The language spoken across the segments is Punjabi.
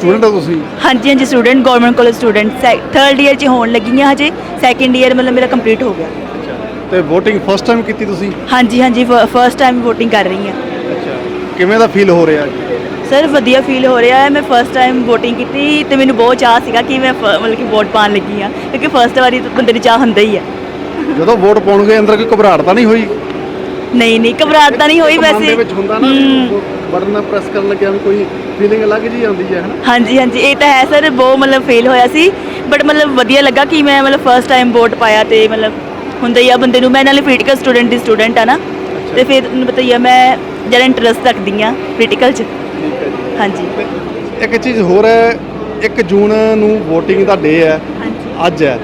ਸਟੂਡੈਂਟ ਹੋ ਤੁਸੀਂ? ਹਾਂਜੀ ਹਾਂਜੀ student government college student third year 'ਚ ਹੋਣ ਲੱਗੀ ਹਾਂ ਹਜੇ। ਸੈਕੰਡ ਇਅਰ ਮਤਲਬ ਮੇਰਾ ਕੰਪਲੀਟ ਹੋ ਗਿਆ। ਤੇ VOTING ਫਸਟ ਟਾਈਮ ਕੀਤੀ ਤੁਸੀਂ? ਹਾਂਜੀ ਹਾਂਜੀ ਫਰਸਟ ਟਾਈਮ VOTING ਕਰ ਰਹੀ ਹਾਂ। ਅੱਛਾ ਕਿਵੇਂ ਦਾ ਫੀਲ ਹੋ ਰਿਹਾ? ਸਰ ਵਧੀਆ ਫੀਲ ਹੋ ਰਿਹਾ ਹੈ। ਮੈਂ ਫਰਸਟ ਟਾਈਮ VOTING ਕੀਤੀ ਤੇ ਮੈਨੂੰ ਬਹੁਤ ਚਾਹ ਸੀਗਾ ਕਿ ਮੈਂ ਫ- ਮਤਲਬ ਕਿ ਵੋਟ ਪਾਉਣ ਲੱਗੀ ਹਾਂ। ਕਿਉਂਕਿ ਫਰਸਟ ਵਾਰੀ ਤਾਂ ਬੰਦੇ ਨੂੰ ਚਾਹ ਹੁੰਦਾ ਹੀ ਹੈ। ਜਦੋਂ ਵੋਟ ਪਾਉਣ ਗਏ ਅੰਦਰ ਕੋਈ ਘਬਰਾਹਟ ਤਾਂ ਨਹੀਂ ਹੋਈ? ਨਹੀਂ ਨਹੀਂ ਘਬਰਾਹਟ ਤਾਂ ਨਹੀਂ ਹੋਈ ਇੱਕ ਮਨ ਵੈਸੇ। ਦੇ ਵਿੱਚ ਹੁੰਦਾ ਨਾ ਹਮ, ਬਟਨ ਪ੍ਰੈਸ ਕਰਨ ਲੱਗਿਆ ਕੋਈ ਫੀਲਿੰਗ ਅਲੱਗ ਜੀ ਆਉਂਦੀ ਹੈ ਹਨਾ? ਹਾਂਜੀ ਹਾਂਜੀ ਇਹ ਤਾਂ ਹੈ ਸਰ ਬਹੁਤ ਮਤਲਬ ਫੀਲ ਹੋਇਆ ਸੀ ਬਟ ਮਤਲਬ ਵਧੀਆ ਲੱਗਾ ਕਿ ਮੈਂ ਮਤਲਬ ਫਰਸਟ ਟਾਈਮ ਵੋਟ ਪਾਇਆ ਤੇ ਮਤਲਬ ਹੁੰਦਾ ਹੀ ਆ ਬੰਦੇ ਨੂੰ ਮੈਂ ਨਾਲੇ ਪੋਲੀਟੀਕਲ ਸਟੂਡੈਂਟ ਦੀ ਸਟੂਡੈਂਟ ਆ ਨਾ ਤੇ ਫਿਰ ਤੁਹਾਨੂੰ ਪਤਾ ਹੀ ਆ ਮੈਂ ਜਿਹੜਾ ਇੰਟਰਸਟ ਰੱਖਦੀ ਆ ਪੋਲੀਟੀਕਲ 'ਚ। ਹਾਂਜੀ। ਇੱਕ ਚੀਜ਼ ਹੋਰ ਹੈ 1 ਜੂਨ ਨੂੰ VOTING ਦਾ ਡੇ ਹੈ ਅੱਜ ਹੈ।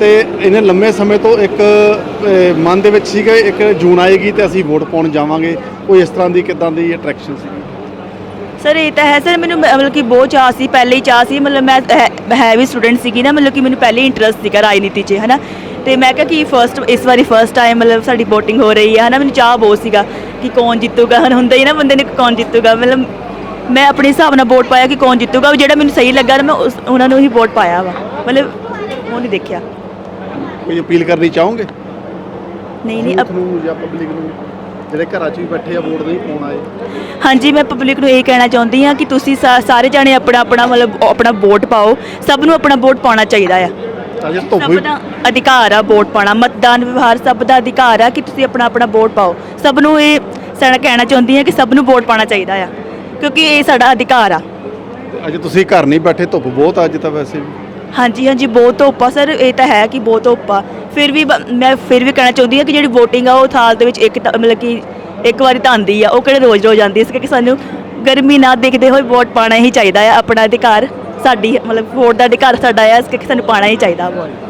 ਤੇ ਇਹਨੇ ਲੰਮੇ ਸਮੇਂ ਤੋਂ ਇੱਕ ਮਨ ਦੇ ਵਿੱਚ ਸੀਗਾ, ਇੱਕ ਜੂਨ ਆਏਗੀ ਤੇ ਅਸੀਂ ਵੋਟ ਪਾਉਣ ਜਾਵਾਂਗੇ। ਕੋਈ ਇਸ ਤਰ੍ਹਾਂ ਦੀ ਕਿਦਾਂ ਦੀ ਅਟਰੈਕਸ਼ਨ ਸੀ ਸਰ, ਇਹ ਤਾਂ ਹੈ ਸਰ, ਮੈਨੂੰ ਮਤਲਬ ਕਿ ਬਹੁਤ ਚਾਹ ਸੀ, ਪਹਿਲੇ ਹੀ ਚਾਹ ਸੀ। ਮਤਲਬ ਮੈਂ ਹੈ- ਵੀ ਸਟੂਡੈਂਟ ਸੀਗੀ ਨਾ, ਮਤਲਬ ਕਿ ਮੈਨੂੰ ਪਹਿਲੇ ਇੰਟਰਸਟ ਸੀਗਾ ਰਾਜਨੀਤੀ 'ਚ, ਹਨਾ? ਤੇ ਮੈਂ ਕਿਹਾ ਕਿ ਫਰਸਟ ਇਸ ਵਾਰੀ ਫਰਸਟ ਟਾਈਮ ਮਤਲਬ ਸਾਡੀ VOTING ਹੋ ਰਹੀ ਹੈ ਹਨਾ? ਮੈਨੂੰ ਚਾਹ ਬਹੁਤ ਸੀਗਾ ਕਿ ਕੌਣ ਜਿੱਤੂਗਾ, ਹਨਾ? ਹੁੰਦਾ ਹੀ ਨਾ ਬੰਦੇ ਨੇ ਕੌਣ ਜਿੱਤੂਗਾ। ਮਤਲਬ ਮੈਂ ਆਪਣੇ ਹਿਸਾਬ ਨਾਲ ਵੋਟ ਪਾਇਆ ਕਿ ਕੌਣ ਜਿੱਤੂਗਾ। ਜਿਹੜਾ ਮੈਨੂੰ ਸਹੀ ਲੱਗਾ ਮੈਂ ਉਹਨਾਂ ਨੂੰ ਹੀ ਵੋਟ ਪਾਇਆ ਵਾ। ਮਤਲਬ ਉਹ ਨਹੀਂ ਦੇਖਿਆ। ਕੋਈ ਅਪੀਲ ਕਰਨੀ ਚਾਹੋਗੇ? ਨਹੀਂ ਨਹੀਂ ਅਪ- ਨੂੰ ਜਾਂ ਪਬਲਿਕ ਨੂੰ? ਜਿਹੜੇ ਘਰਾਂ 'ਚ ਵੀ ਬੈਠੇ ਆ ਵੋਟ ਨਹੀਂ ਪਾਉਣ ਆਏ। ਹਾਂਜੀ ਮੈਂ ਪਬਲਿਕ ਨੂੰ ਇਹ ਕਹਿਣਾ ਚਾਹੁੰਦੀ ਹਾਂ ਕਿ ਤੁਸੀਂ ਸਾ- ਸਾਰੇ ਜਾਣੇ ਆਪਣਾ ਆਪਣਾ ਮਤਲਬ ਆਪਣਾ ਵੋਟ ਪਾਓ। ਸਭ ਨੂੰ ਆਪਣਾ ਵੋਟ ਪਾਉਣਾ ਚਾਹੀਦਾ ਆ। ਤਾਂ ਜੇ ਧੁੱਪ ਸਭ ਵੀ ਦਾ ਅਧਿਕਾਰ ਆ ਵੋਟ ਪਾਣਾ ਮਤਦਾਨ ਵਿਵਹਾਰ ਸਭ ਦਾ ਅਧਿਕਾਰ ਆ ਕਿ ਤੁਸੀਂ ਆਪਣਾ ਆਪਣਾ ਵੋਟ ਪਾਓ। ਸਭ ਨੂੰ ਇਹ ਸਾਡਾ ਕਹਿਣਾ ਚਾਹੁੰਦੀ ਹਾਂ ਕਿ ਸਭ ਨੂੰ ਵੋਟ ਪਾਣਾ ਚਾਹੀਦਾ ਆ। ਕਿਉਂਕਿ ਇਹ ਸਾਡਾ ਅਧਿਕਾਰ ਆ। ਅੱਜ ਤੁਸੀਂ ਘਰ ਨਹੀਂ ਬੈਠੇ ਧੁੱਪ ਬਹੁਤ ਆ ਅੱਜ ਤਾਂ ਵੈਸੇ ਵੀ। ਹਾਂਜੀ ਹਾਂਜੀ, ਬਹੁਤ ਧੁੱਪ ਸਰ, ਇਹ ਤਾਂ ਹੈ ਕਿ ਬਹੁਤ ਧੁੱਪ ਫਿਰ ਵੀ ਬ- ਮੈਂ ਫਿਰ ਵੀ ਕਹਿਣਾ ਚਾਹੁੰਦੀ ਹਾਂ ਕਿ ਜਿਹੜੀ VOTING ਆ ਉਹ ਸਾਲ ਦੇ ਵਿੱਚ ਇੱਕ ਤਾਂ, ਮਤਲਬ ਕਿ ਇੱਕ ਵਾਰੀ ਤਾਂ ਆਉਂਦੀ ਆ, ਉਹ ਕਿਹੜੇ ਰੋਜ਼ ਰੋਜ਼ ਆਉਂਦੀ ਇਸ ਕਰਕੇ ਸਾਨੂੰ ਗਰਮੀ ਨਾ ਦੇਖਦੇ ਹੋਏ ਵੋਟ ਪਾਣਾ ਹੀ ਚਾਹੀਦਾ ਆ, ਆਪਣਾ ਅਧਿਕਾਰ ਸਾਡੀ, ਮਤਲਬ ਵੋਟ ਦਾ ਅਧਿਕਾਰ ਸਾਡਾ ਆ, ਇਸ ਕਰਕੇ ਸਾਨੂੰ ਪਾਣਾ ਹੀ ਚਾਹੀਦਾ ਵੋਟ।